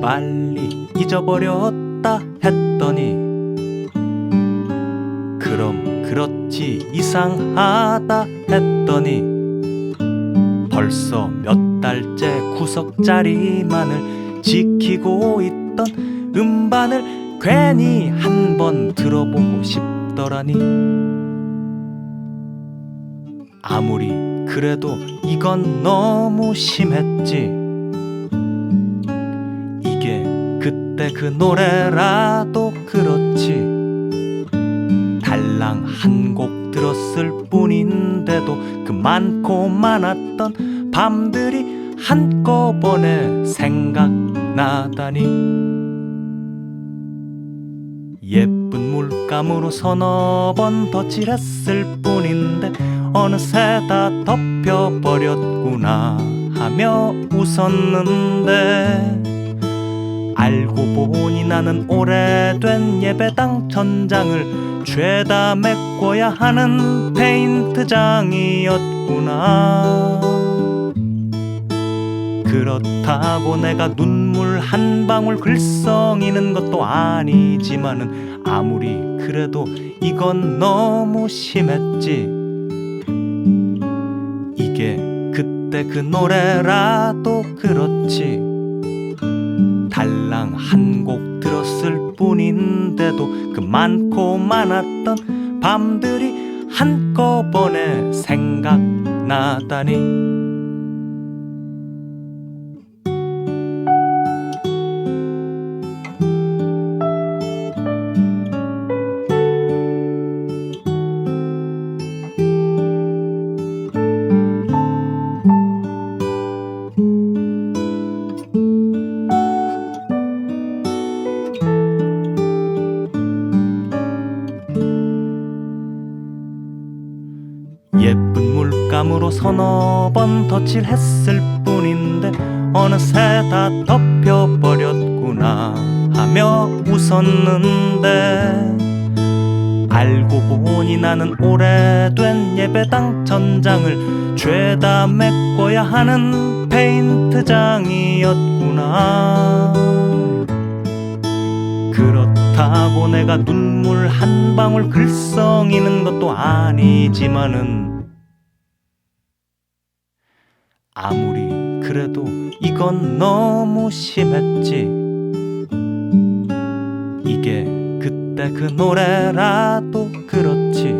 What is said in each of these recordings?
빨리 잊어버렸다 했더니 그럼 그렇지 이상하다 했더니 벌써 몇 달째 구석 자리만을 지키고 있던 음반을 괜히 한번 들어보고 싶더라니. 아무리 그래도 이건 너무 심했지 그때 그 노래라도 그렇지. 달랑 한 곡 들었을 뿐인데도 그 많고 많았던 밤들이 한꺼번에 생각나다니. 예쁜 물감으로 서너 번 덧칠했을 뿐인데 어느새 다 덮여버렸구나 하며 웃었는데 알고 보니 나는 오래된 예배당 천장을 죄다 메꿔야 하는 페인트장이었구나. 그렇다고 내가 눈물 한 방울 글썽이는 것도 아니지만은 아무리 그래도 이건 너무 심했지. 이게 그때 그 노래라도 그렇지 많고 많았던 밤들이 한꺼번에 생각나다니 예쁜 물감으로 서너 번 덧칠했을 뿐인데 어느새 다 덮여버렸구나 하며 웃었는데 알고 보니 나는 오래된 예배당 천장을 죄다 메꿔야 하는 페인트장이었구나 그렇다고 내가 눈물 한 방울 글썽이는 것도 아니지만은 아무리 그래도 이건 너무 심했지. 이게 그때 그 노래라도 그렇지.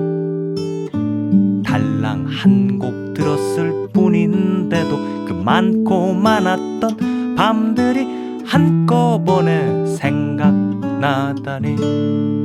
달랑 한 곡 들었을 뿐인데도 그 많고 많았던 밤들이 한꺼번에 생각 나다니